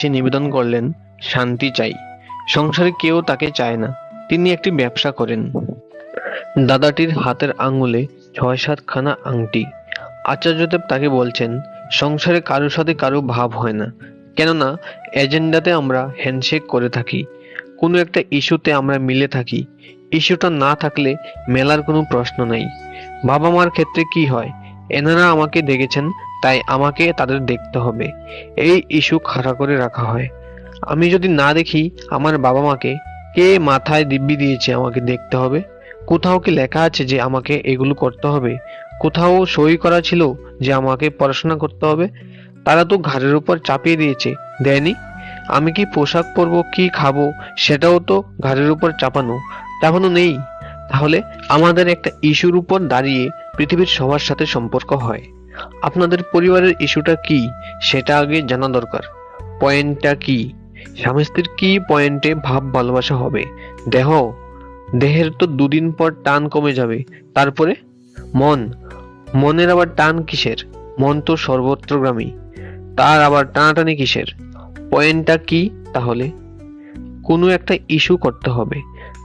সে নিবেদন করলেন, শান্তি চাই। সংসারে কেউ তাকে চায় না। তিনি একটি ব্যবসা করেন। দাদাটির হাতের আঙুলে ছয় সাতখানা আংটি। আচার্যদেব তাকে বলছেন, সংসারে কারোর সাথে কারও ভাব হয় না। কেননা, এজেন্ডাতে আমরা হ্যান্ডশেক করে থাকি। কোনো একটা ইস্যুতে আমরা মিলে থাকি। ইস্যুটা না থাকলে মেলার কোনো প্রশ্ন নাই। বাবা মার ক্ষেত্রে কি হয়? এনারা আমাকে দেখেছেন তাই আমাকে তাদের দেখতে হবে। এই ইস্যু খাড়া করে রাখা হয়। আমি যদি না দেখি, আমার বাবা মাকে কে মাথায় দিব্যি দিয়েছে আমাকে দেখতে হবে? কোথাও কি লেখা আছে যে আমাকে এগুলো করতে হবে? কোথাও সই করা ছিল যে আমাকে পড়াশোনা করতে হবে? তারা তো ঘাড়ের উপর চাপিয়ে দিয়েছে, দেয়নি? আমি কি পোশাক পরবো, কি খাব, সেটাও তো ঘাড়ের উপর চাপানো চাপানো নেই। তাহলে আমাদের একটা ইস্যুর উপর দাঁড়িয়ে পৃথিবীর সবার সাথে সম্পর্ক হয়। আপনাদের পরিবারের ইস্যুটা কি সেটা আগে জানা দরকার। পয়েন্টটা কি? স্বামী স্ত্রীর কি পয়েন্টে ভাব ভালোবাসা হবে? দেহ? দেহের তো দুদিন পর টান কমে যাবে। তারপরে? মন? মনের আবার টান কিসের? মন তো সর্বত্রগামী তার আবার টানাটানি কিসের? পয়েন্টটা কি তাহলে? কোনো একটা ইস্যু করতে হবে।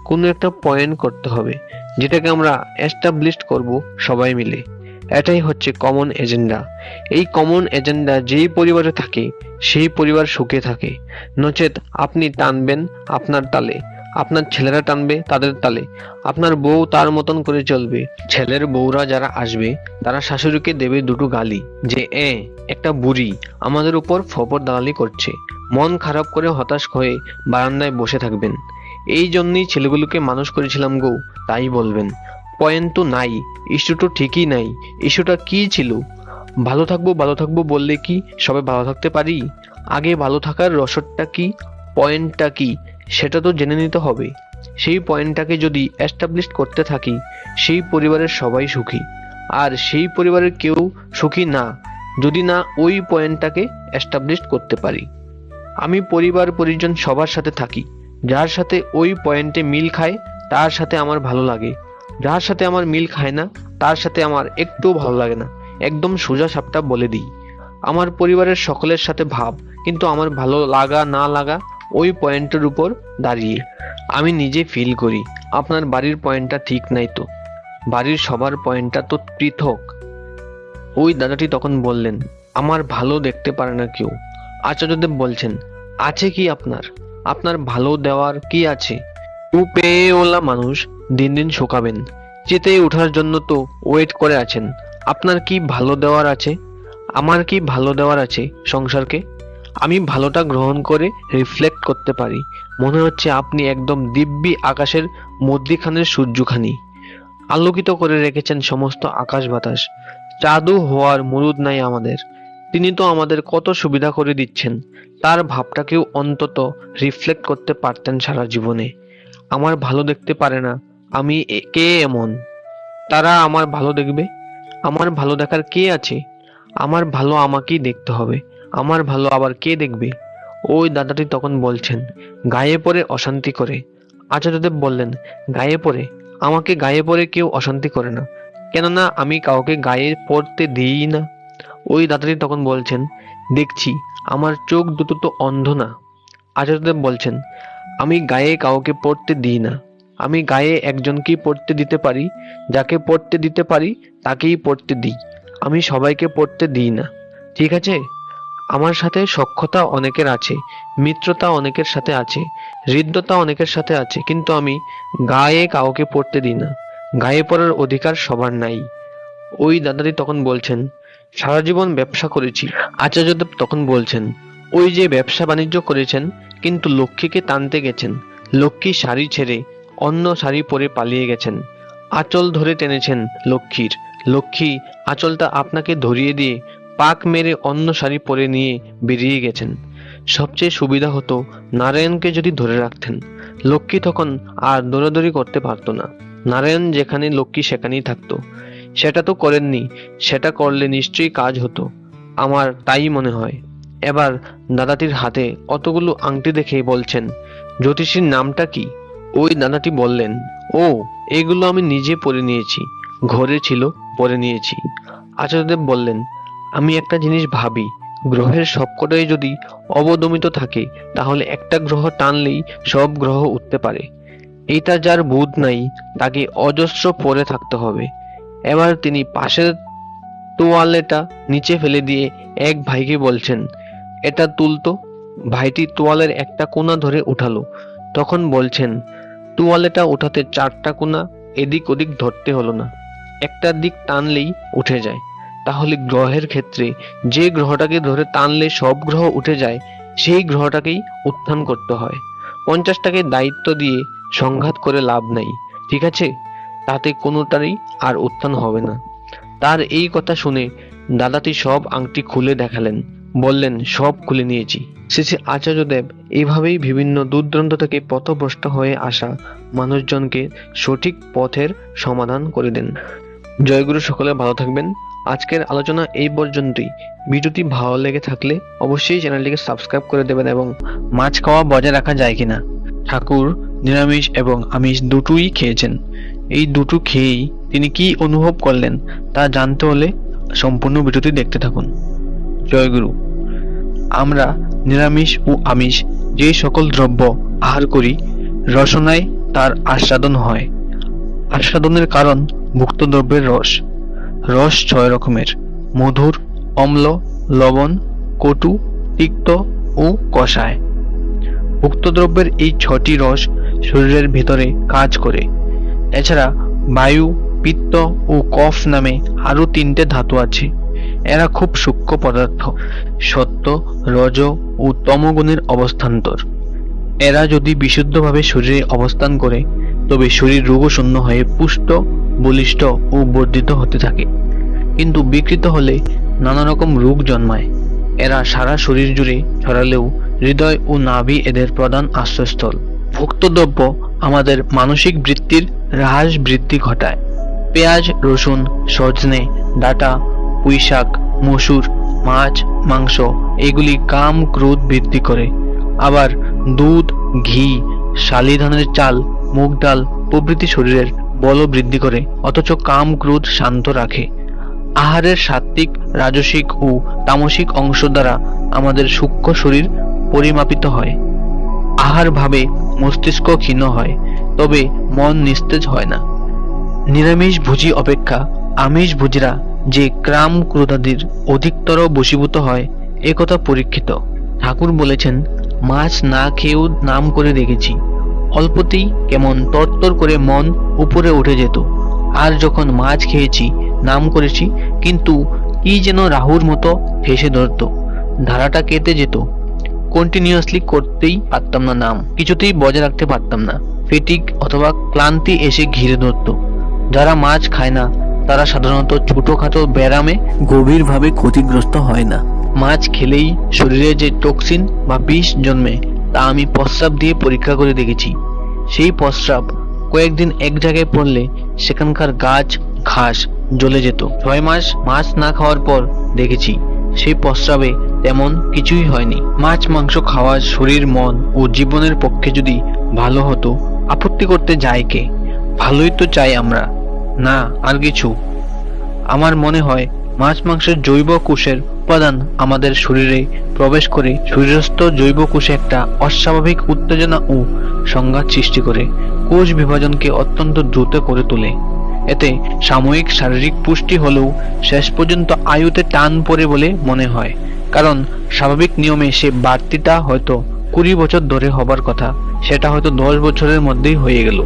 কোনো একটা পয়েন্ট করতে হবে। যেটাকে আমরা এস্টাবলিশ করব সবাই মিলে। এটাই হচ্ছে কমন এজেন্ডা এই কমন এজেন্ডা যেই পরিবারে থাকে, সেই পরিবার সুখে থাকে। নচেত আপনি টানবেন আপনার তালে। আপনার ছেলেরা টানবে তাদের তালে। আপনার বউ তার মতন করে চলবে। ছেলের বউরা যারা আসবে, তারা শাশুড়িকে দেবে দুটো গালি যে, এ, একটা বুড়ি আমাদের উপর ফপর দালালি করছে। মন খারাপ করে হতাশ হয়ে বারান্দায় বসে থাকবেন। এই জন্যই ছেলেগুলোকে মানুষ করেছিলাম গো, তাই বলবেন। পয়েন্ট তো নাই ইস্যু তো ঠিকই নাই। ইস্যুটা কি ছিল? ভালো থাকব ভালো থাকব বললে কি সবাই ভালো থাকতে পারি? আগে ভালো থাকার রসদটা কি? পয়েন্টটা কি? সেটা তো জেনে নিতে হবে। সেই পয়েন্টটাকে যদি এস্টাবলিশ করতে থাকি, সেই পরিবারের সবাই সুখী। আর সেই পরিবারের কেউ সুখী না, যদি না ওই পয়েন্টটাকে এস্টাবলিশ করতে পারি। আমি পরিবার, পরিজন সবার সাথে থাকি। যার সাথে ওই পয়েন্টে মিল খায়, তার সাথে আমার ভালো লাগে। যার সাথে আমার মিল খায় না, তার সাথে আমার একটুও ভালো লাগে না। একদম সোজা সাপটা বলে দিই। আমার পরিবারের সকলের সাথে ভাব, কিন্তু আমার ভালো লাগা না লাগা ওই পয়েন্টের উপর দাঁড়িয়ে। আমি নিজে ফিল করি, আপনার বাড়ির পয়েন্টটা ঠিক নাই তো। বাড়ির সবার পয়েন্টটা তো পৃথক। ওই দাদাটি তখন বললেন, আমার ভালো দেখতে পারে না কেউ। আচার্যদেব বলছেন, আছে কি আপনার? আপনার ভালো দেওয়ার কি আছে? উ পেয়ে মানুষ দিন দিন শুকাবেন। চেতে ওঠার জন্য তো ওয়েট করে আছেন। আপনার কি ভালো দেওয়ার আছে? আমার কি ভালো দেওয়ার আছে সংসারকে? আমি ভালোটা গ্রহণ করে রিফ্লেক্ট করতে পারি। মনে হচ্ছে আপনি একদম দিব্যি আকাশের মধ্যিখানের সূর্যখানি। আলোকিত করে রেখেছেন সমস্ত আকাশ বাতাস। জাদু হওয়ার মুরুদ নাই আমাদের। তিনি তো আমাদের কত সুবিধা করে দিচ্ছেন। তার ভাবটাকেও অন্তত রিফ্লেক্ট করতে পারতেন সারা জীবনে। আমার ভালো দেখতে পারে না। আমি কে এমন? তারা আমার ভালো দেখবে। আমার ভালো দেখার কে আছে? আমার ভালো আমাকেই দেখতে হবে। আমার ভালো আবার কে দেখবে? ওই দাদাটি তখন বলছেন, গায়ে পড়ে অশান্তি করে। আচার্যদেব বললেন, গায়ে পড়ে? আমাকে গায়ে পড়ে কেউ অশান্তি করে না। কেননা আমি কাউকে গায়ে পড়তে দিই না। ওই দাদাটি তখন বলছেন, দেখছি, আমার চোখ দুটো তো অন্ধ না। আচার্যদেব বলছেন আমি গায়ে কাউকে পড়তে দিই না। আমি গায়ে একজনকেই পড়তে দিতে পারি, যাকে পড়তে দিতে পারি, তাকেই পড়তে দিই। আমি সবাইকে পড়তে দিই না। ঠিক আছে? আমার সাথে সক্ষতা অনেকের আছে, মিত্রতা অনেকের সাথে আছে, হৃদ্যতা অনেকের সাথে আছে, কিন্তু আমি গায়ে কাউকে পড়তে দিই না। গায়ে পড়ার অধিকার সবার নাই। ওই দাদাটি তখন বলছেন, সারা জীবন ব্যবসা করেছি। আচার্যদেব তখন বলছেন ওই যে ব্যবসা বাণিজ্য করেছেন, কিন্তু লক্ষ্মীকে টানতে গেছেন। লক্ষ্মী শাড়ি ছেড়ে অন্য শাড়ি পরে পালিয়ে গেছেন। আঁচল ধরে টেনেছেন লক্ষ্মীর। লক্ষ্মী, আঁচলটা আপনাকে ধরিয়ে দিয়ে পাক মেরে অন্য শাড়ি পরে নিয়ে বেরিয়ে গেছেন। সবচেয়ে সুবিধা হতো, নারায়ণকে যদি ধরে রাখতেন। লক্ষ্মী তখন আর দৌড়াদৌড়ি করতে পারতো না। নারায়ণ যেখানে লক্ষ্মী সেখানেই থাকতো। সেটা তো করেননি, সেটা করলে নিশ্চয়ই কাজ হতো। আমার তাই মনে হয়। এবার দাদাটির হাতে অতগুলো আংটি দেখে বলছেন, জ্যোতিষীর নামটা কি? ওই দাদাটি বললেন, ও, এগুলো আমি নিজে পরে নিয়েছি, ঘরে ছিল, পরে নিয়েছি। আচার্যদেব বললেন, আমি একটা জিনিস ভাবি, গ্রহের সবকটাই যদি অবদমিত থাকে, তাহলে একটা গ্রহ টানলেই সব গ্রহ উঠতে পারে। এটা যার বুধ নাই, তাকে অজস্র পরে থাকতে হবে। এবার তিনি পাশের তোয়ালেটা নিচে ফেলে দিয়ে এক ভাইকে বলছেন এটা তুলতো। ভাইটি তোয়ালের একটা কোণা ধরে উঠালো। তখন বলছেন, তোয়ালেটা উঠাতে চারটা কোনা এদিক ওদিক ধরতে হলো না। একটা দিক টানলেই উঠে যায়। তাহলে গ্রহের ক্ষেত্রে যে গ্রহটাকে ধরে টানলে সব গ্রহ উঠে যায়, সেই গ্রহটাকেই উত্থান করতে হয়। পঞ্চাশটাকে দায়িত্ব দিয়ে সংঘাত করে লাভ নাই, ঠিক আছে? তাতে কোনোটারই আর উত্থান হবে না। তার এই কথা শুনে দাদাটি সব আংটি খুলে দেখালেন। বললেন, সব খুলে নিয়েছি। শেষে আচার্যদেব এভাবেই বিভিন্ন দূরদূরান্ত থেকে পথভ্রষ্ট হয়ে আসা মানুষজনকে সঠিক পথের সমাধান করে দেন। জয়গুরু সকলে ভালো থাকবেন। আজকের আলোচনা এই পর্যন্তই। ভিডিওটি ভালো লেগে থাকলে অবশ্যই চ্যানেলটিকে সাবস্ক্রাইব করে দেবেন এবং মাছ খাওয়া বজায় রাখা যায় কিনা। ঠাকুর, নিরামিষ এবং আমিষ দুটোই খেয়েছেন। এই দুটো খেয়েই তিনি কি অনুভব করলেন তা জানতে হলে সম্পূর্ণ ভিডিওটি দেখতে থাকুন। জয়গুরু। আমরা নিরামিষ ও আমিষ যে সকল দ্রব্য আহার করি রসনায় তার আস্বাদন হয়। আস্বাদনের কারণ ভুক্ত দ্রব্যের রস। রস ছয় রকমের, মধুর, অম্ল, লবণ, কটু, তিক্ত ও কষায়। ভুক্ত দ্রব্যের এই ছটি রস শরীরের ভিতরে কাজ করে। এছাড়া বায়ু, পিত্ত ও কফ নামে আরও তিনটে ধাতু আছে। এরা খুব সূক্ষ্ম পদার্থ, সত্য, রজ ও তমগুণের অবস্থান্তর। এরা যদি বিশুদ্ধভাবে শরীরে অবস্থান করে, তবে শরীর রোগশূন্য হয়ে পুষ্ট, বলিষ্ঠ ও বর্ধিত হতে থাকে। কিন্তু বিকৃত হলে নানা রকম রোগ জন্মায়। এরা সারা শরীর জুড়ে ছড়ালেও হৃদয় ও নাভি এদের প্রধান আশ্রয়স্থল। ভুক্ত দ্রব্য আমাদের মানসিক বৃত্তির হ্রাস বৃদ্ধি ঘটায়। পেঁয়াজ, রসুন, সজনে, ডাটা পুঁইশাক, মসুর, মাছ, মাংস, এগুলি কাম ক্রোধ বৃদ্ধি করে। আবার দুধ, ঘি, শালি ধানের চাল, মুগ ডাল প্রভৃতি শরীরের বল বৃদ্ধি করে, অথচ কাম ক্রোধ শান্ত রাখে। আহারের সাত্ত্বিক, রাজসিক ও তামসিক অংশ দ্বারা আমাদের সূক্ষ্ম শরীর পরিমাপিত হয়। আহার ভাবে মস্তিষ্ক ক্ষীণ হয়, তবে মন নিস্তেজ হয় না। নিরামিষ ভুজি অপেক্ষা আমিষ ভুজিরা যে ক্রাম ক্রোধাদির অধিকতর বশীভূত হয় একথা পরীক্ষিত। ঠাকুর বলেছেন, মাছ না খেয়েও নাম করে দেখেছি। অল্পতেই কেমন তরতর করে মন উপরে উঠে যেত। আর যখন মাছ খেয়েছি, নাম করেছি, কিন্তু কি যেন রাহুর মতো হেসে ধরত। ধারাটা কেটে যেত। কন্টিনিউয়াসলি করতেই পারতাম না নাম। কিছুতেই বজায় রাখতে পারতাম না। ফেটিক অথবা ক্লান্তি এসে ঘিরে ধরত। যারা মাছ খায় না তারা সাধারণত ছোটখাটো ব্যারামে গভীরভাবে ক্ষতিগ্রস্ত হয় না। মাছ খেলেই শরীরে যে টক্সিন বা বিষ জন্মে, তা আমি প্রস্রাব দিয়ে পরীক্ষা করে দেখেছি। সেই প্রস্রাব কয়েকদিন এক জায়গায় পড়লে সেখানকার গাছ, ঘাস জ্বলে যেত। ছয় মাস মাছ না খাওয়ার পর দেখেছি সেই প্রস্রাবে তেমন কিছুই হয়নি। মাছ, মাংস খাওয়া শরীর, মন ও জীবনের পক্ষে যদি ভালো হতো, আপত্তি করতে যায় কে? ভালোই তো চাই আমরা। না, আর কিছু। আমার মনে হয় মাছ মাংসের জৈব কোষের উপাদান আমাদের শরীরে প্রবেশ করে শরীরস্থ জৈব কোষে একটা অস্বাভাবিক উত্তেজনা ও সংঘাত সৃষ্টি করে, কোষ বিভাজনকে অত্যন্ত দ্রুত করে তোলে। এতে সাময়িক শারীরিক পুষ্টি হলেও শেষ পর্যন্ত আয়ুতে টান পড়ে বলে মনে হয়। কারণ স্বাভাবিক নিয়মে সে বাড়তিটা হয়তো কুড়ি বছর ধরে হবার কথা, সেটা হয়তো দশ বছরের মধ্যেই হয়ে গেল।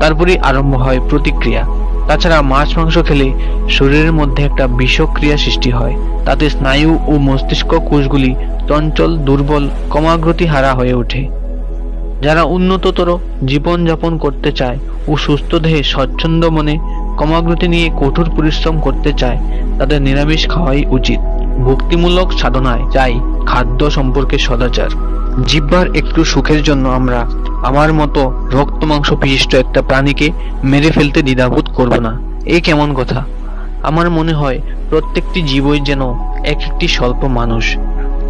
তারপরেই আরম্ভ হয় প্রতিক্রিয়া। তাছাড়া মাছ মাংস খেলে শরীরের মধ্যে একটা বিষক্রিয়া সৃষ্টি হয়। তাতে স্নায়ু ও মস্তিষ্ক কোষগুলি চঞ্চল, দুর্বল কমাগ্রতি হারা হয়ে ওঠে। যারা উন্নততর জীবন যাপন করতে চায় ও সুস্থ দেহে স্বচ্ছন্দ মনে কমাগ্রতি নিয়ে কঠোর পরিশ্রম করতে চায়, তাদের নিরামিষ খাওয়াই উচিত। ভক্তিমূলক সাধনায় চাই খাদ্য সম্পর্কে সদাচার। জিহ্বার একটু সুখের জন্য আমরা আমার মতো রক্ত মাংস বিশিষ্ট একটা প্রাণীকে মেরে ফেলতে দ্বিধাবোধ করব না। এ কেমন কথা? আমার মনে হয় প্রত্যেকটি জীবই যেন এক একটি স্বল্প মানুষ।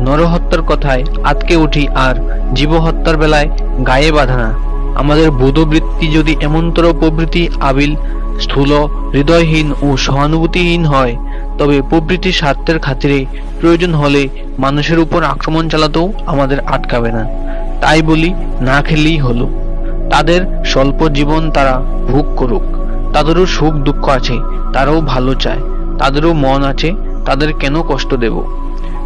নরহত্যার কথায় আটকে উঠি আর জীবহত্যার বেলায় গায়ে বাঁধা না। আমাদের বোধবৃত্তি যদি এমনতর প্রবৃত্তি আবিল, স্থূল, হৃদয়হীন ও সহানুভূতিহীন হয়, তবে প্রবৃত্তির স্বার্থের খাতিরে প্রয়োজন হলে মানুষের উপর আক্রমণ চালাতেও আমাদের আটকাবে না। তাই বলি, না খেলেই হলো। তাদের স্বল্প জীবন তারা ভোগ করুক। তাদেরও সুখ দুঃখ আছে, তারাও ভালো চায়। তাদেরও মন আছে, তাদের কেন কষ্ট দেব?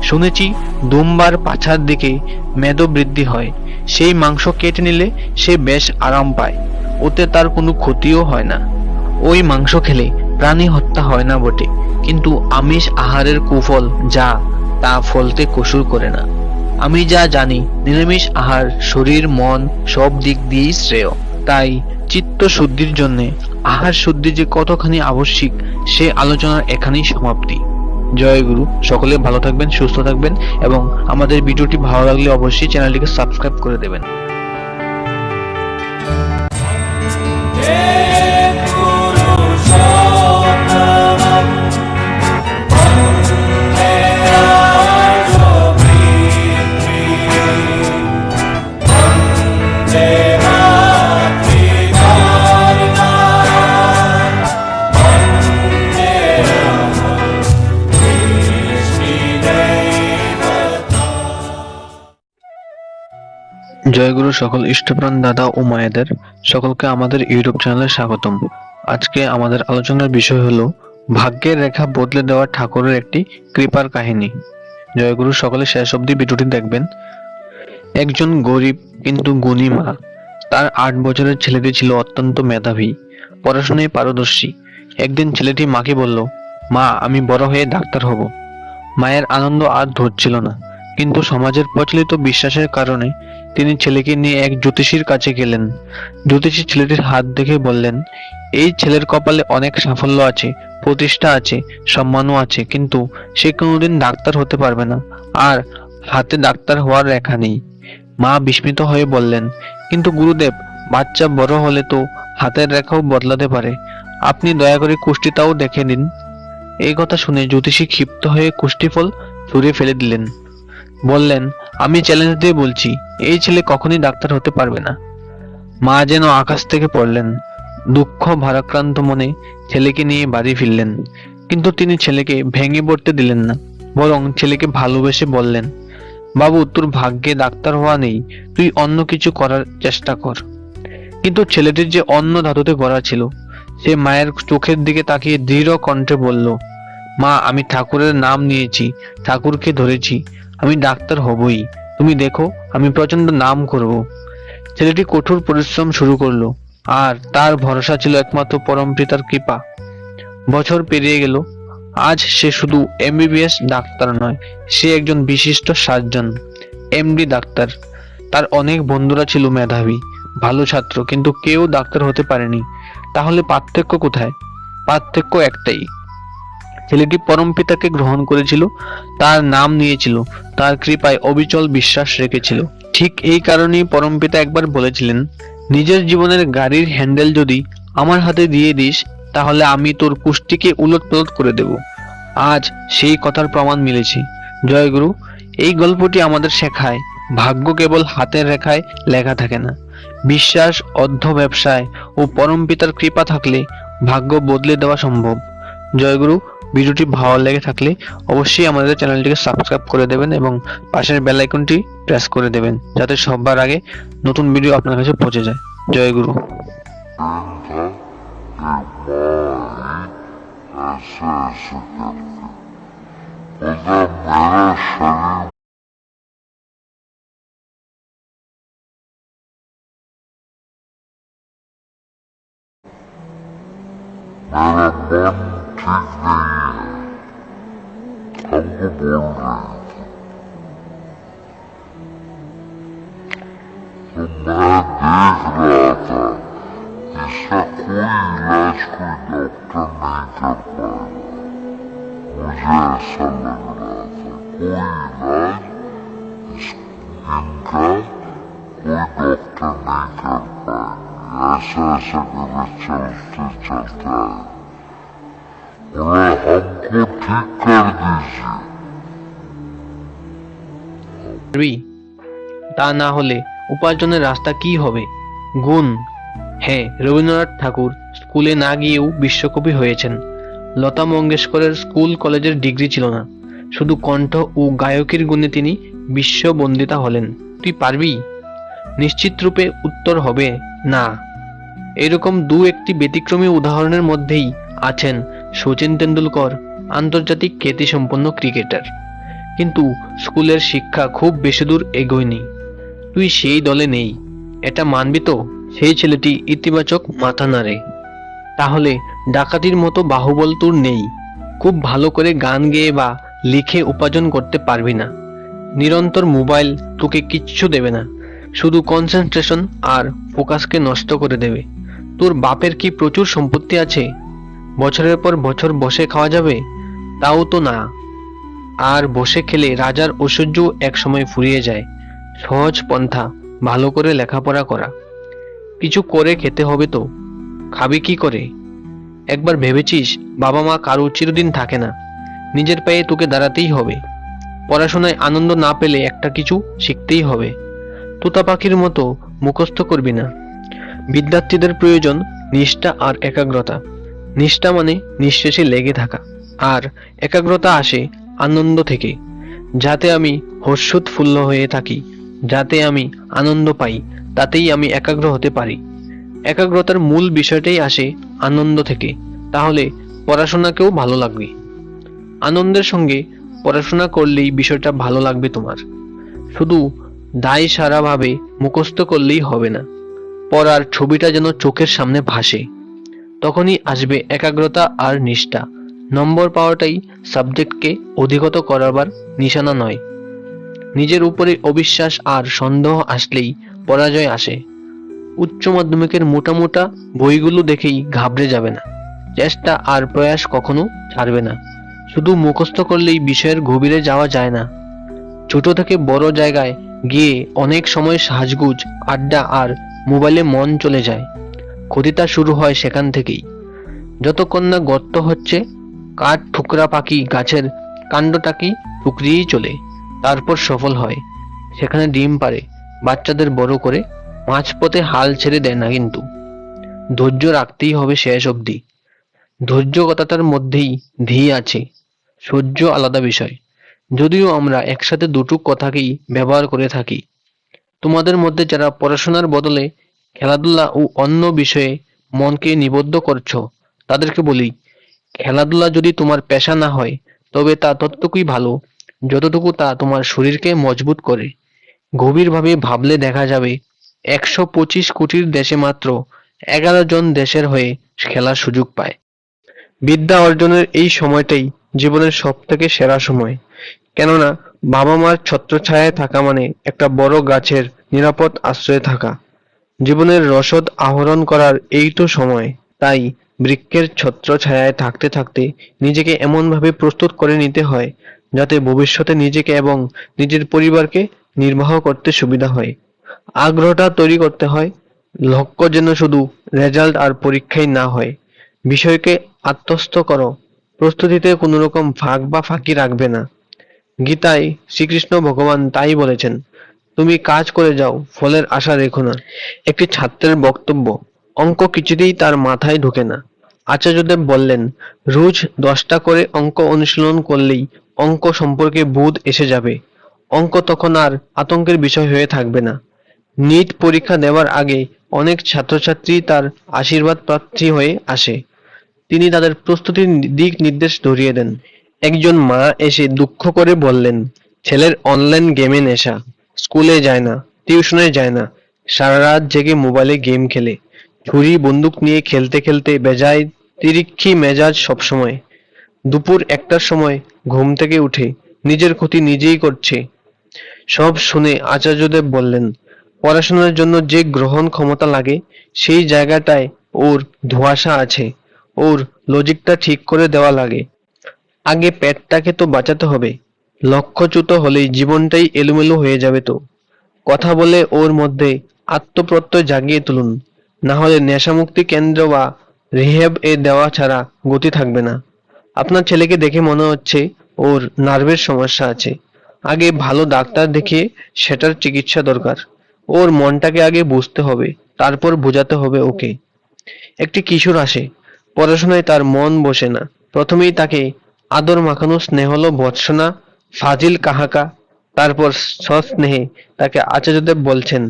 শুনেছি, দুমবার পাছার দিকে মেদ বৃদ্ধি হয়। সেই মাংস কেটে নিলে সে বেশ আরাম পায়। ওতে তার কোনো ক্ষতিও হয় না। ওই মাংস খেলে প্রাণী হত্যা হয় না বটে। কিন্তু আমিষ আহারের কুফল যা, তা ফলতে কসুর করে না। আমি যা জানি, নিরামিষ আহার, শরীর, মন, সব দিক দিয়েই শ্রেয়। তাই চিত্ত শুদ্ধির জন্য আহার শুদ্ধি যে কতখানি আবশ্যিক, সে আলোচনার এখানেই সমাপ্তি। জয় গুরু, সকলে ভালো থাকবেন, সুস্থ থাকবেন, এবং আমাদের ভিডিওটি ভালো লাগলে অবশ্যই চ্যানেলটিকে সাবস্ক্রাইব করে দেবেন। জয়গুরু সকল ইষ্টপ্রাণ দাদা ও মায়েদের সকলকে আমাদের ইউটিউব চ্যানেলে স্বাগতম। আজকে আমাদের আলোচনার বিষয় হলো, ভাগ্যের রেখা বদলে দেওয়া ঠাকুরের একটি কৃপার কাহিনী। জয়গুরু সকলে শেষ অবধি ভিডিওটি দেখবেন। একজন গরিব কিন্তু গুণী মা। তার আট বছরের ছেলেটি ছিল অত্যন্ত মেধাবী, পড়াশোনায় পারদর্শী। একদিন ছেলেটি মাকে বলল, মা, আমি বড় হয়ে ডাক্তার হব। মায়ের আনন্দ আর ধরছিল না। কিন্তু সমাজের প্রচলিত বিশ্বাসের কারণে তিনি ছেলেকে নিয়ে এক জ্যোতিষীর কাছে গেলেন। জ্যোতিষী ছেলেটির হাত দেখে বললেন, এই ছেলের কপালে অনেক সাফল্য আছে, প্রতিষ্ঠা আছে, সম্মানও আছে, কিন্তু সে কোনোদিন ডাক্তার হতে পারবে না। আর হাতে ডাক্তার হওয়ার রেখা নেই। মা বিস্মিত হয়ে বললেন, কিন্তু গুরুদেব, বাচ্চা বড় হলে তো হাতের রেখাও বদলাতে পারে। আপনি দয়া করে কুষ্টিটাও দেখে নিন। এই কথা শুনে জ্যোতিষী ক্ষিপ্ত হয়ে কুষ্টিফল ছুঁড়ে ফেলে দিলেন। বললেন, আমি চ্যালেঞ্জ দিয়ে বলছি, এই ছেলে কখনই ডাক্তার হতে পারবে না। মা যেন আকাশ থেকে পড়লেন। দুঃখ ভারাক্রান্ত মনে ছেলেকে নিয়ে বাড়ি ফিরলেন। কিন্তু তিনি ছেলেকে ভেঙে পড়তে দিলেন না, বরং ছেলেকে ভালোবেসে বললেন, বাবু, তোর ভাগ্যে ডাক্তার হওয়া নেই, তুই অন্য কিছু করার চেষ্টা কর। কিন্তু ছেলেটির যে অন্য ধাতুতে গড়া ছিল, সে মায়ের চোখের দিকে তাকিয়ে দৃঢ় কণ্ঠে বলল, মা, আমি ঠাকুরের নাম নিয়েছি, ঠাকুরকে ধরেছি আমি ডাক্তার হবই। তুমি দেখো, আমি প্রচণ্ড নাম করব। ছেলেটি কঠোর পরিশ্রম শুরু করল, আর তার ভরসা ছিল একমাত্র পরম পিতার কৃপা। বছর পেরিয়ে গেল, আজ সে শুধু এমবিবিএস ডাক্তার নয়, সে একজন বিশিষ্ট সার্জন, এমডি ডাক্তার। তার অনেক বন্ধুরা ছিল মেধাবী, ভালো ছাত্র, কিন্তু কেউ ডাক্তার হতে পারেনি। তাহলে পার্থক্য কোথায়? পার্থক্য একটাই ছেলেটি পরম পিতাকে গ্রহণ করেছিল, তার নাম নিয়েছিল, তার কৃপায় অবিচল বিশ্বাস রেখেছিল। ঠিক এই কারণেই পরমপিতা একবার বলেছিলেন, নিজের জীবনের গাড়ির হ্যান্ডেল যদি আমার হাতে দিয়ে দিস, তাহলে আমি তোর কুষ্টিকে উলট পালট করে দেব। আজ সেই কথার প্রমাণ মিলেছে। জয়গুরু এই গল্পটি আমাদের শেখায়। ভাগ্য কেবল হাতের রেখায় লেখা থাকে না। বিশ্বাস, অর্ধ ব্যবসায় ও পরমপিতার কৃপা থাকলে ভাগ্য বদলে দেওয়া সম্ভব। জয়গুরু ভিডিওটি ভালো লেগে থাকলে অবশ্যই আমাদের চ্যানেলটিকে সাবস্ক্রাইব করে দেবেন এবং পাশের বেল আইকনটি প্রেস করে দেবেন যাতে সবার আগে নতুন ভিডিও আপনার কাছে পৌঁছে যায় জয় গুরু मेरा मन to do that. The man did that. He said, Queen, ask me, Dr. Nathan Pike. Was? Is Inca? Queen, Dr. Nathan Pike. Yes, I said, I'm going to tell you to tell that. Yeah, I'm going to take care of this. পারবি তা না হলে উপার্জনের রাস্তা কি হবে? গুণ। হ্যাঁ রবীন্দ্রনাথ ঠাকুর স্কুলে না গিয়েও বিশ্বকবি হয়েছেন। লতা মঙ্গেশকরের স্কুল কলেজের ডিগ্রি ছিল না। শুধু কণ্ঠ ও গায়কের গুণে তিনি বিশ্ববন্দিতা হলেন। তুই পারবি? নিশ্চিত রূপে উত্তর হবে, না। এরকম দু একটি ব্যতিক্রমী উদাহরণের মধ্যেই আছেন সচিন তেন্ডুলকর, আন্তর্জাতিক খ্যাতিসম্পন্ন ক্রিকেটার। কিন্তু স্কুলের শিক্ষা খুব বেশি দূর এগোয়নি। তুই সেই দলে নেই, এটা মানবি তো? সেই ছেলেটি ইতিবাচক মাথা নাড়ে। তাহলে ডাকাতির মতো বাহুবল তোর নেই। খুব ভালো করে গান গেয়ে বা লিখে উপার্জন করতে পারবি না। নিরন্তর মোবাইল তোকে কিচ্ছু দেবে না। শুধু কনসেন্ট্রেশন আর ফোকাসকে নষ্ট করে দেবে। তোর বাপের কি প্রচুর সম্পত্তি আছে? বছরের পর বছর বসে খাওয়া যাবে? তাও তো না। আর বসে খেলে রাজার ঐশ্বর্য একসময় ফুরিয়ে যায়। সহজ পন্থা, ভালো করে লেখাপড়া করা। কিছু করে খেতে হবে তো। খাবি কি করে? একবার ভেবেছিস বাবা মা কারও চিরদিন থাকে না। নিজের পায়ে তোকে দাঁড়াতেই হবে। পড়াশোনায় আনন্দ না পেলে একটা কিছু শিখতেই হবে। তোতা পাখির মতো মুখস্থ করবি না। বিদ্যার্থীদের প্রয়োজন নিষ্ঠা আর একাগ্রতা। নিষ্ঠা মানে নিঃশেষে লেগে থাকা। আর একাগ্রতা আসে আনন্দ থেকে, যাতে আমি হর্ষোৎফুল্ল হয়ে থাকি, যাতে আমি আনন্দ পাই, তাতেই আমি একাগ্র হতে পারি। একাগ্রতার মূল বিষয়টাই আসে আনন্দ থেকে, তাহলে পড়াশোনাকেও ভালো লাগবে। আনন্দের সঙ্গে পড়াশোনা করলেই বিষয়টা ভালো লাগবে তোমার। শুধু দায় সারাভাবে মুখস্থ করলেই হবে না, পড়ার ছবিটা যেন চোখের সামনে ভাসে। তখনই আসবে একাগ্রতা আর নিষ্ঠা। নম্বর পাওয়াটাই সাবজেক্টকে অধিগত করাবার নিশানা নয়। নিজের উপরে অবিশ্বাস আর সন্দেহ আসলেই পরাজয় আসে। উচ্চ মাধ্যমিকের মোটা মোটা বইগুলো দেখেই ঘাবড়ে যাবে না। চেষ্টা আর প্রয়াস কখনো ছাড়বে না। শুধু মুখস্থ করলেই বিষয়ের গভীরে যাওয়া যায় না। ছোট থেকে বড় জায়গায় গিয়ে অনেক সময় সাজগুজ, আড্ডা আর মোবাইলে মন চলে যায়। ক্ষতিটা শুরু হয় সেখান থেকেই। যতক্ষণ না গর্ত হচ্ছে কাঠ ঠুকরা পাখি গাছের কাণ্ডটাকেই টুকরিয়েই চলে। তারপর সফল হয়। সেখানে ডিম পারে বাচ্চাদের বড় করে। মাঝপথে হাল ছেড়ে দেয় না কিন্তু। ধৈর্য রাখতেই হবে শেষ অবধি। ধৈর্য কথাটার মধ্যেই ধী আছে। সহ্য আলাদা বিষয়। যদিও আমরা একসাথে দুটো কথাকেই ব্যবহার করে থাকি। তোমাদের মধ্যে যারা পড়াশোনার বদলে খেলাধুলা ও অন্য বিষয়ে মনকে নিবদ্ধ করছ, তাদেরকে বলি খেলাধুলা যদি তোমার পেশা না হয়, তবে তা ততটুকুই ভালো, যতটুকু তা তোমার শরীরকে মজবুত করে। গভীরভাবে ভাবলে দেখা যাবে, একশো পঁচিশ কোটির দেশে মাত্র এগারো জন দেশের হয়ে খেলার সুযোগ পায়। বিদ্যা অর্জনের এই সময়টাই জীবনের সব থেকে সেরা সময়। কেননা বাবা মার ছত্রছায়ায় থাকা মানে একটা বড় গাছের নিরাপদ আশ্রয়ে থাকা। জীবনের রসদ আহরণ করার এই তো সময়, তাই বৃক্ষের ছত্রছায়ায় থাকতে থাকতে নিজেকে এমনভাবে প্রস্তুত করে নিতে হয়, যাতে ভবিষ্যতে নিজেকে এবং নিজের পরিবারকে নির্বাহ করতে সুবিধা হয়। আগ্রহটা তৈরি করতে হয়, লক্ষ্য যেন শুধু রেজাল্ট আর পরীক্ষাই না হয়। বিষয়কে আত্মস্থ করো, প্রস্তুতিতে কোনো রকম ফাঁক বা ফাঁকি রাখবে না। গীতায় শ্রীকৃষ্ণ ভগবান তাই বলেছেন, তুমি কাজ করে যাও, ফলের আশা রেখো না। একটি ছাত্রের বক্তব্য অঙ্ক কিছুতেই তার মাথায় ঢোকে না। আচার্যদেব বললেন, রোজ দশটা করে অঙ্ক অনুশীলন করলেই অঙ্ক সম্পর্কে বোধ এসে যাবে। অঙ্ক তখন আর আতঙ্কের বিষয় হয়ে থাকবে না। নিট পরীক্ষা দেওয়ার আগে অনেক ছাত্রছাত্রী তার আশীর্বাদ প্রার্থী হয়ে আসে। তিনি তাদের প্রস্তুতির দিক নির্দেশ ধরিয়ে দেন। একজন মা এসে দুঃখ করে বললেন, ছেলের অনলাইন গেমে নেশা। স্কুলে যায় না টিউশনে যায় না। সারা রাত জেগে মোবাইলে গেম খেলে। ছুরি, বন্দুক নিয়ে খেলতে খেলতে বেজায় তিরিক্ষি মেজাজ সবসময়। দুপুর একটার সময় ঘুম থেকে উঠে নিজের ক্ষতি নিজেই করছে। সব শুনে আচার্যদেব বললেন, পড়াশোনার জন্য যে গ্রহণ ক্ষমতা লাগে, সেই জায়গাটায় ওর ধোঁয়াশা আছে। ওর লজিকটা ঠিক করে দেওয়া লাগে। আগে পেটটাকে তো বাঁচাতে হবে। লক্ষ্যচ্যুত হলেই জীবনটাই এলোমেলো হয়ে যাবে তো। কথা বলে ওর মধ্যে আত্মপ্রত্যয় জাগিয়ে তুলুন। না হলে নেশামুক্তি কেন্দ্র বা রিহেব এ দেওয়া ছাড়া গতি থাকবে না। আপনার ছেলেকে দেখে মনে হচ্ছে ওর নার্ভের সমস্যা আছে। আগে ভালো ডাক্তার দেখিয়ে সেটার চিকিৎসা দরকার। ওর মনটাকে আগে বুঝতে হবে, তারপর বোঝাতে হবে ওকে। একটি কিশোর আসে। পড়াশোনায় তার মন বসে না। প্রথমেই তাকে আদর মাখানো স্নেহলো ভৎসনা, ফাজিল কাহাকা, তারপর সস্নেহে তাকে আচার্যদেব বলছেন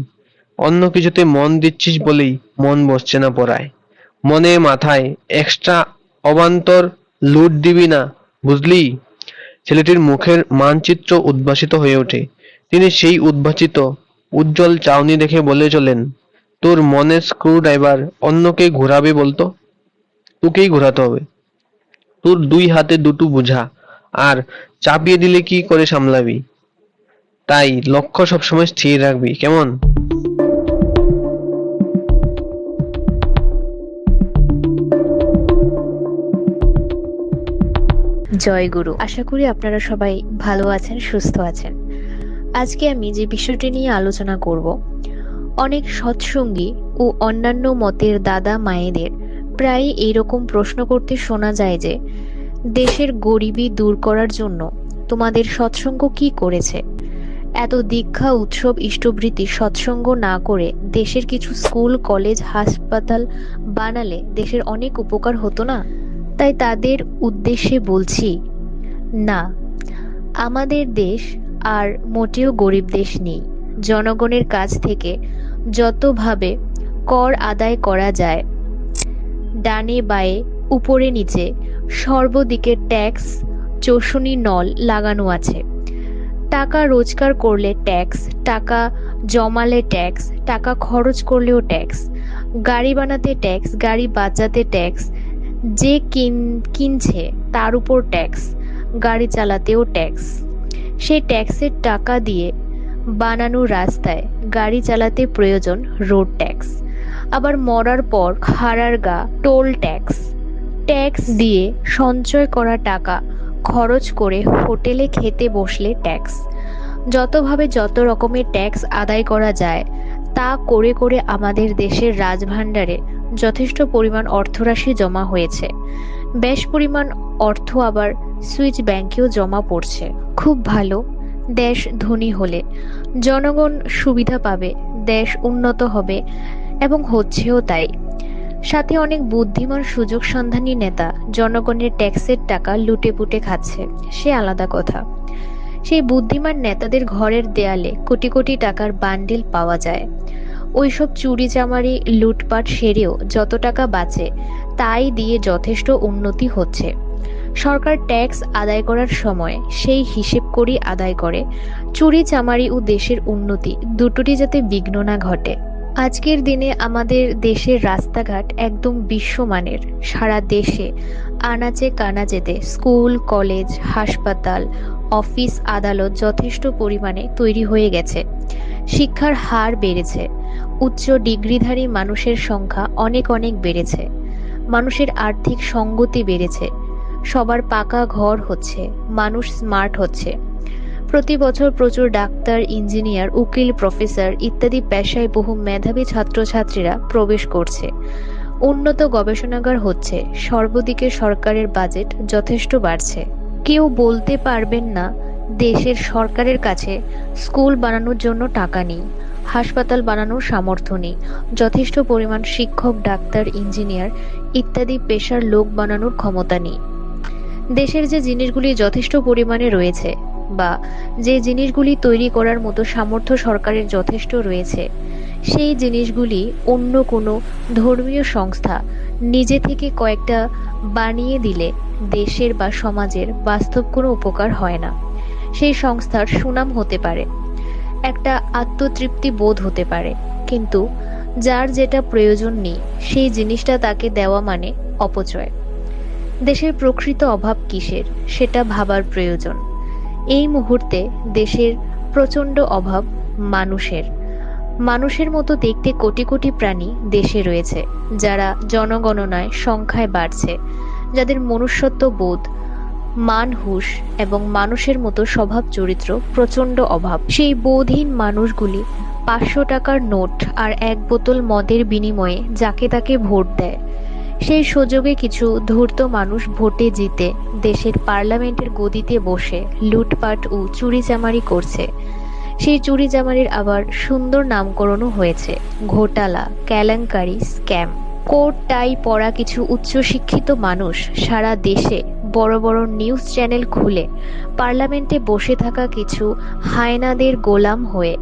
অন্য কিছুতে মন দিচ্ছিস বলেই মন বসছে না পড়ায়। মনে মাথায় এক্সট্রা অবান্তর লুট দিবি না, বুঝলি? ছেলেটির মুখের মানচিত্র উদ্ভাসিত হয়ে ওঠে। তিনি সেই উদ্ভাসিত, উজ্জ্বল চাউনি দেখে বলে চলেন, তোর মনের স্ক্রু ড্রাইভার অন্যকে ঘোরাবে বলতো? তোকেই ঘোরাতে হবে। তোর দুই হাতে দুটো বোঝা, আর চাপিয়ে দিলে কি করে সামলাবি? তাই লক্ষ্য সবসময় স্থির রাখবি, কেমন? জয় গুরু। আশা করি আপনারা সবাই ভালো আছেন, সুস্থ আছেন। আজকে আমি যে বিষয়টি নিয়ে আলোচনা করব, অনেক সৎসঙ্গী ও অন্যান্য মতের দাদা মায়েদের প্রায় এইরকম প্রশ্ন করতে শোনা যায় যে, দেশের গরিবি দূর করার জন্য তোমাদের সৎসঙ্গ কি করেছে? এত দীক্ষা, উৎসব, ইষ্টবৃত্তি সৎসঙ্গ না করে দেশের কিছু স্কুল, কলেজ, হাসপাতাল বানালে দেশের অনেক উপকার হতো না? তাই তাদের উদ্দেশ্যে বলছি, না, আমাদের দেশ আর মোটেও গরিব দেশ নেই। জনগণের কাছ থেকে যতভাবে কর আদায় করা যায়, ডানে বায়ে, উপরে নিচে, সর্বদিকে ট্যাক্স, চষণী নল লাগানো আছে। টাকা রোজগার করলে ট্যাক্স, টাকা জমালে ট্যাক্স, টাকা খরচ করলেও ট্যাক্স। গাড়ি বানাতে ট্যাক্স, গাড়ি বাঁচাতে ট্যাক্স যে কিন, কিনছে তার উপর ট্যাক্স, গাড়ি চালাতেও ট্যাক্স। সেই ট্যাক্সের টাকা দিয়ে বানানো রাস্তায় গাড়ি চালাতে প্রয়োজন রোড ট্যাক্স। আবার মরার পর খাড়ার গা টোল ট্যাক্স। ট্যাক্স দিয়ে সঞ্চয় করা টাকা খরচ করে হোটেলে খেতে বসলে ট্যাক্স। যতভাবে যত রকমের ট্যাক্স আদায় করা যায়, তা করে করে আমাদের দেশের রাজভাণ্ডারে যথেষ্ট পরিমাণ অর্থরাশি জমা হয়েছে। বেশ পরিমাণ অর্থ আবার সুইচ ব্যাংকেও জমা পড়ছে। খুব ভালো, দেশ ধনী হলে। জনগণ সুবিধা পাবে, দেশ উন্নত হবে এবং হচ্ছেও তাই। সাথে অনেক বুদ্ধিমান সুযোগ সন্ধানী নেতা জনগণের ট্যাক্সের টাকা লুটে পুটে খাচ্ছে, সে আলাদা কথা। সেই বুদ্ধিমান নেতাদের ঘরের দেয়ালে কোটি কোটি টাকার বান্ডিল পাওয়া যায়। ওইসব চুরি চামারি লুটপাট সেরেও যত টাকা বাঁচে, তাই দিয়ে যথেষ্ট উন্নতি হচ্ছে। সরকার ট্যাক্স আদায় করার সময় সেই হিসেব করেই আদায় করে। চুরি চামারি ও দেশের উন্নতি দুটোটি যাতে বিঘ্ন না ঘটে। আজকের দিনে আমাদের দেশের রাস্তাঘাট একদম বিশ্বমানের। সারা দেশে আনাচে কানাচেতে স্কুল, কলেজ, হাসপাতাল, অফিস আদালত যথেষ্ট পরিমাণে তৈরি হয়ে গেছে। শিক্ষার হার বেড়েছে। উচ্চ ডিগ্রিধারী মানুষের সংখ্যা অনেক অনেক বেড়েছে। মানুষের আর্থিক সঙ্গতি বেড়েছে। সবার পাকা ঘর হচ্ছে, মানুষ স্মার্ট হচ্ছে। প্রতি বছর প্রচুর ডাক্তার, ইঞ্জিনিয়ার, উকিল, প্রফেসর ইত্যাদি পেশায় বহু মেধাবী ছাত্রছাত্রীরা প্রবেশ করছে। উন্নত গবেষণাগার হচ্ছে, সর্বদিকে সরকারের বাজেট যথেষ্ট বাড়ছে। কেউ বলতে পারবেন না দেশের সরকারের কাছে স্কুল বানানোর জন্য টাকা নেই, হাসপাতাল বানানোর সামর্থ্য নেই, যথেষ্ট পরিমাণ শিক্ষক, ডাক্তার, ইঞ্জিনিয়ার ইত্যাদি পেশার লোক বানানোর ক্ষমতা নেই। দেশের যে জিনিসগুলি যথেষ্ট পরিমাণে রয়েছে বা যে জিনিসগুলি তৈরি করার মতো সামর্থ্য সরকারের যথেষ্ট রয়েছে, সেই জিনিসগুলি অন্য কোনো ধর্মীয় সংস্থা নিজে থেকে কয়েকটা বানিয়ে দিলে দেশের বা সমাজের বাস্তব কোনো উপকার হয় না। সেই সংস্থার সুনাম হতে পারে। একটা আত্মতৃপ্তি বোধ হতে পারে। কিন্তু যার যেটা প্রয়োজন নেই, সেই জিনিসটা তাকে দেওয়া মানে অপচয়। দেশের প্রকৃত অভাব কিসের, সেটা ভাবার প্রয়োজন। এই মুহূর্তে দেশের প্রচণ্ড অভাব মানুষের। মানুষের মতো দেখতে কোটি কোটি প্রাণী দেশে রয়েছে, যারা জনগণনায় সংখ্যায় বাড়ছে, যাদের মনুষ্যত্ব বোধ মান হুশ এবং মানুষের মতো স্বভাব চরিত্র, প্রচণ্ড অভাব। সেই বোধহীন মানুষগুলি পাঁচশো টাকার নোট আর এক বোতল মদের বিনিময়ে যাকে তাকে ভোট দেয়। সেই সুযোগে কিছু ধূর্ত মানুষ ভোটে জিতে দেশের পার্লামেন্টের গদিতে বসে লুটপাট ও চুরিচামারি করছে। সেই চুরিচামারির আবার সুন্দর নামকরণও হয়েছে। ঘোটালা, কেলেঙ্কারি, স্ক্যাম। কোট টাই পরা কিছু উচ্চশিক্ষিত মানুষ সারা দেশে বড় বড় নিউজ চ্যানেল খুলে পার্লামেন্টে বসে থাকা কিছু হায়নাদের গোলাম হয়ে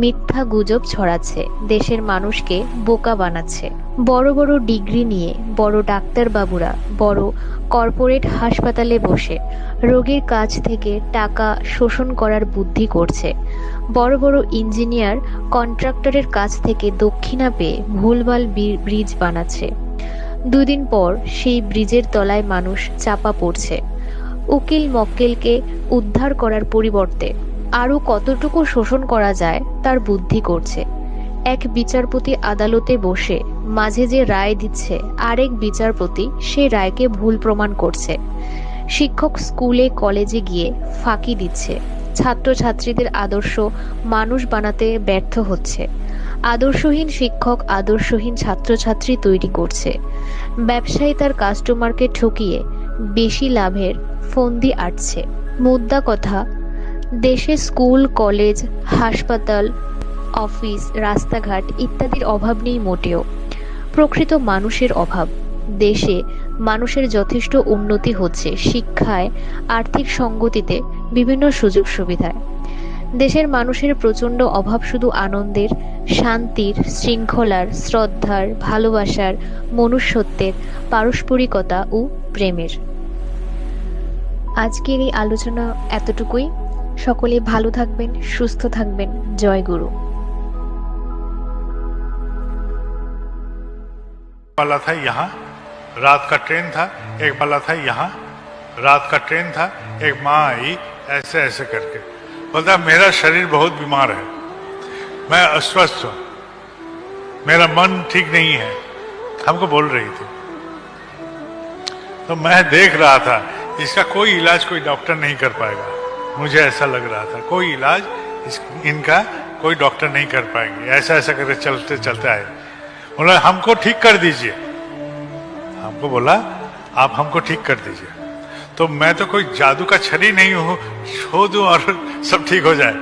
মিথ্যা গুজব ছড়াচ্ছে, দেশের মানুষকে বোকা বানাচ্ছে। বড় বড় ডিগ্রি নিয়ে বড় ডাক্তারবাবুরা বড় কর্পোরেট হাসপাতালে বসে রোগীর কাছ থেকে টাকা শোষণ করার বুদ্ধি করছে। বড় বড় ইঞ্জিনিয়ার কন্ট্রাক্টরের কাছ থেকে দক্ষিণা পেয়ে ভুলভাল ব্রিজ বানাচ্ছে। দুদিন পর সেই ব্রিজের তলায় মানুষ চাপা পড়ছে। উকিল মক্কেলকে উদ্ধার করার পরিবর্তে আরও কতটুকু শোষণ করা যায় তার বুদ্ধি করছে। এক বিচারপতি আদালতে বসে মাঝে যে রায় দিচ্ছে, আরেক বিচারপতি সেই রায়কে ভুল প্রমাণ করছে। শিক্ষক স্কুলে কলেজে গিয়ে ফাঁকি দিচ্ছে। ছাত্রছাত্রীদের আদর্শ মানুষ বানাতে ব্যর্থ হচ্ছে। আদর্শহীন শিক্ষক, আদর্শহীন ছাত্রছাত্রী তৈরি করছে। ব্যবসায়ী তার কাস্টমারকে ঠকিয়ে বেশি লাভের ফন্দি আটছে। মুদ্রা কথা, দেশে স্কুল, কলেজ, হাসপাতাল, অফিস, রাস্তাঘাট ইত্যাদির অভাব নেই মোটেও। প্রকৃত মানুষের অভাব। দেশে মানুষের যথেষ্ট উন্নতি হচ্ছে শিক্ষায়, আর্থিক সঙ্গতিতে বিভিন্ন সুযোগ সুবিধায় দেশের মানুষের প্রচণ্ড অভাব শুধু আনন্দের শান্তির শৃঙ্খলার শ্রদ্ধার ভালোবাসার মনুষ্যত্বের পারস্পরিকতা ও প্রেমের আজকের এই আলোচনা এতটুকুই সকলে ভালো থাকবেন সুস্থ থাকবেন জয় গুরু वाला था यहाँ रात का ट्रेन था एक वाला था यहाँ रात का ट्रेन था एक माँ आई ऐसे ऐसे करके बोलता मेरा शरीर बहुत बीमार है। मैं अस्वस्थ हूँ। मेरा मन ठीक नहीं है। हमको बोल रही थी। तो मैं देख रहा था इसका कोई इलाज कोई डॉक्टर नहीं कर पाएगा। मुझे ऐसा लग रहा था कोई इलाज इस, इनका कोई डॉक्टर नहीं कर पाएँगे। ऐसा ऐसा करके चलते चलते आए। बोला हमको ठीक कर दीजिए। हमको बोला आप हमको ठीक कर दीजिए। तो मैं तो कोई जादू का छड़ी नहीं हूँ। छो दूँ और सब ठीक हो जाए।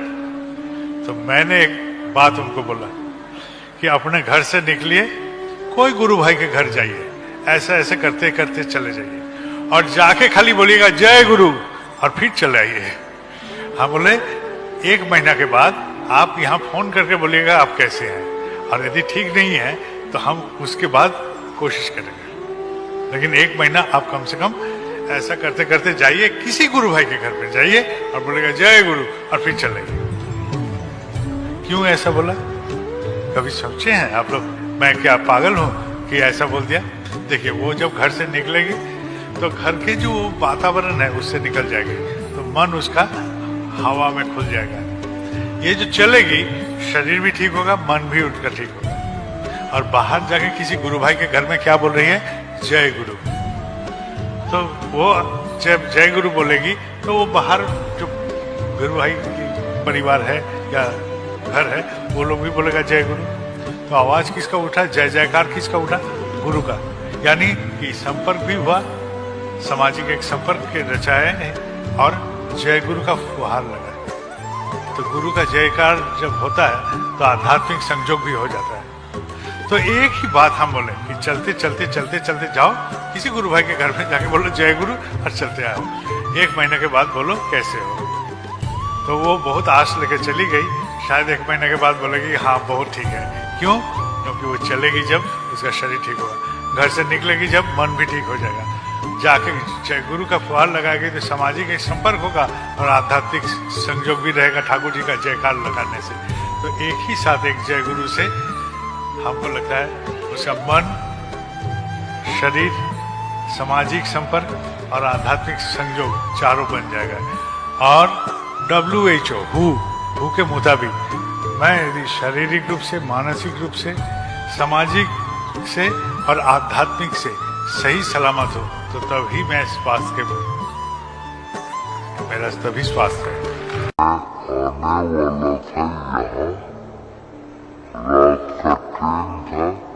तो मैंने एक बात उनको बोला कि अपने घर से निकलिए, कोई गुरु भाई के घर जाइए। ऐसा, ऐसे करते करते चले जाइए। और जाके खाली बोलिएगा, जय गुरु, और फिर चले आइए। हम बोले, एक महीना के बाद आप यहाँ फ़ोन करके बोलिएगा, आप कैसे हैं? और यदि ठीक नहीं है तो हम उसके बाद कोशिश करेंगे। लेकिन एक महीना आप कम से कम ऐसा करते करते जाइए, किसी गुरु भाई के घर पे जाइए और बोलेगा, जय गुरु, और फिर चलेंगे क्यों ऐसा बोला? कभी सोचे हैं आप लोग? मैं क्या पागल हूँ कि ऐसा बोल दिया? देखिए, वो जब घर से निकलेगी तो घर के जो वातावरण है, उससे निकल जाएगी। तो मन उसका हवा में खुल जाएगा। ये जो चलेगी, शरीर भी ठीक होगा, मन भी उनका ठीक होगा। और बाहर जाके किसी गुरु भाई के घर में क्या बोल रही है? जय गुरु। तो वो जब जय गुरु बोलेगी तो वो बाहर जो गुरु भाई की परिवार है या घर है, वो लोग भी बोलेगा जय गुरु तो आवाज़ किसका उठा? जय, जयकार किसका उठा? गुरु का। यानी कि संपर्क भी हुआ, सामाजिक एक संपर्क के रचाए हैं और जय गुरु का फुहार लगा। तो गुरु का जयकार जब होता है तो आध्यात्मिक संजोग भी हो जाता है। तो एक ही बात हम बोले कि चलते चलते चलते चलते जाओ। किसी गुरु भाई के घर में जाके बोलो, जय गुरु, और चलते आओ। एक महीने के बाद बोलो, कैसे हो? तो वो बहुत आश लेके चली गई। शायद एक महीने के बाद बोलेगी हाँ बहुत ठीक है। क्यों? क्योंकि वो चलेगी जब उसका शरीर ठीक होगा। घर से निकलेगी जब मन भी ठीक हो जाएगा। जाके जय गुरु का फुहार लगाएगी तो सामाजिक एक संपर्क होगा और आध्यात्मिक संयोग भी रहेगा ठाकुर जी का जयकार लगाने से। तो एक ही साथ एक जय गुरु से हमको लगता है उसका मन, शरीर, सामाजिक संपर्क और आध्यात्मिक संयोग चारों बन जाएगा। और डब्ल्यू एच ओ हु हु के मुताबिक, मैं यदि शारीरिक रूप से, मानसिक रूप से, सामाजिक से और आध्यात्मिक से सही सलामत हो तो तभी मैं स्वास्थ्य के मेरा तभी स्वास्थ्य है। आने वाला था यहाँ रात का 嗯好。